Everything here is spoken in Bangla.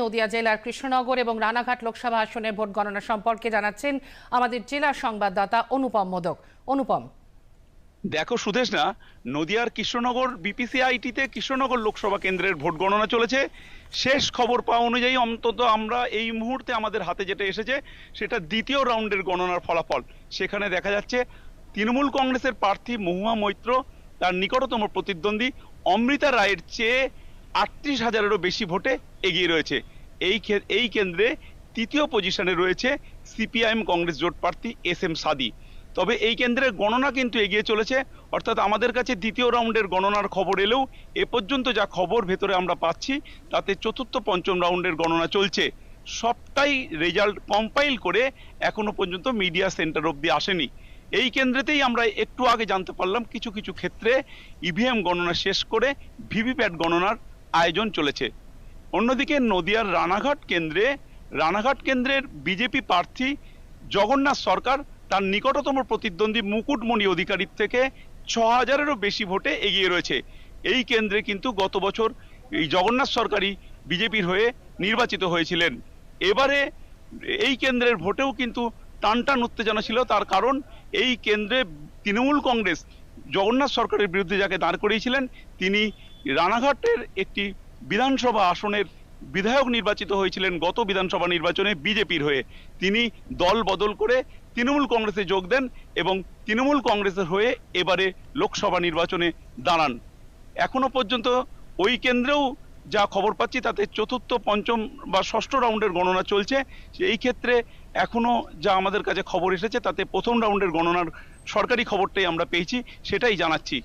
নদিয়া জেলার কৃষ্ণনগর এবং রানাঘাট লোকসভা আসনের ভোট গণনা সম্পর্কে জানাচ্ছেন আমাদের জেলা সংবাদদাতা অনুপম মোদক। অনুপম। দেখো সুদেশ না, নদিয়ার কৃষ্ণনগর বিপিসিআইটিতে কৃষ্ণনগর লোকসভা কেন্দ্রের ভোট গণনা চলেছে। শেষ খবর পাওয়া অনুযায়ী অন্তত আমরা এই মুহূর্তে আমাদের হাতে যেটা এসেছে, সেটা দ্বিতীয় রাউন্ডের গণনার ফলাফল। সেখানে দেখা যাচ্ছে, তৃণমূল কংগ্রেসের প্রার্থী মহুয়া মৈত্র, তার নিকটতম প্রতিদ্বন্দ্বী অমৃতা রায়ের চেয়ে আটত্রিশ হাজারেরও বেশি ভোটে এগিয়ে রয়েছে। এই এই কেন্দ্রে তৃতীয় পজিশনে রয়েছে সিপিআইএম কংগ্রেস জোট প্রার্থী এস এম সাদি। তবে এই কেন্দ্রের গণনা কিন্তু এগিয়ে চলেছে, অর্থাৎ আমাদের কাছে দ্বিতীয় রাউন্ডের গণনার খবর এলেও এ পর্যন্ত যা খবর ভেতরে আমরা পাচ্ছি, তাতে চতুর্থ পঞ্চম রাউন্ডের গণনা চলছে। সবটাই রেজাল্ট কম্পাইল করে এখনও পর্যন্ত মিডিয়া সেন্টার অব্দি আসেনি। এই কেন্দ্রেতেই আমরা একটু আগে জানতে পারলাম কিছু কিছু ক্ষেত্রে ইভিএম গণনা শেষ করে ভিভিপ্যাট গণনার আয়োজন চলেছে। অন্যদিকে নদিয়ার রানাঘাট কেন্দ্রে, রানাঘাট কেন্দ্রের বিজেপি প্রার্থী জগন্নাথ সরকার তার নিকটতম প্রতিদ্বন্দ্বী মুকুটমণি অধিকারীর থেকে ছ হাজারেরও বেশি ভোটে এগিয়ে রয়েছে। এই কেন্দ্রে কিন্তু গত বছর এই জগন্নাথ সরকারই বিজেপির হয়ে নির্বাচিত হয়েছিলেন। এবারে এই কেন্দ্রের ভোটেও কিন্তু টান টান উত্তেজনা ছিল, তার কারণ এই কেন্দ্রে তৃণমূল কংগ্রেস জগন্নাথ সরকারের বিরুদ্ধে যাকে দাঁড় করিয়েছিলেন, তিনি রানাঘাটের একটি বিধানসভা আসনের বিধায়ক নির্বাচিত হয়েছিলেন গত বিধানসভা নির্বাচনে বিজেপির হয়ে। তিনি দল বদল করে তৃণমূল কংগ্রেসে যোগ দেন এবং তৃণমূল কংগ্রেসের হয়ে এবারে লোকসভা নির্বাচনে দাঁড়ান। এখনও পর্যন্ত ওই কেন্দ্রেও যা খবর পাচ্ছি, তাতে চতুর্থ, পঞ্চম বা ষষ্ঠ রাউন্ডের গণনা চলছে। এই ক্ষেত্রে এখনও যা আমাদের কাছে খবর এসেছে, তাতে প্রথম রাউন্ডের গণনার সরকারি খবরটাই আমরা পেয়েছি সেটাই জানাচ্ছি।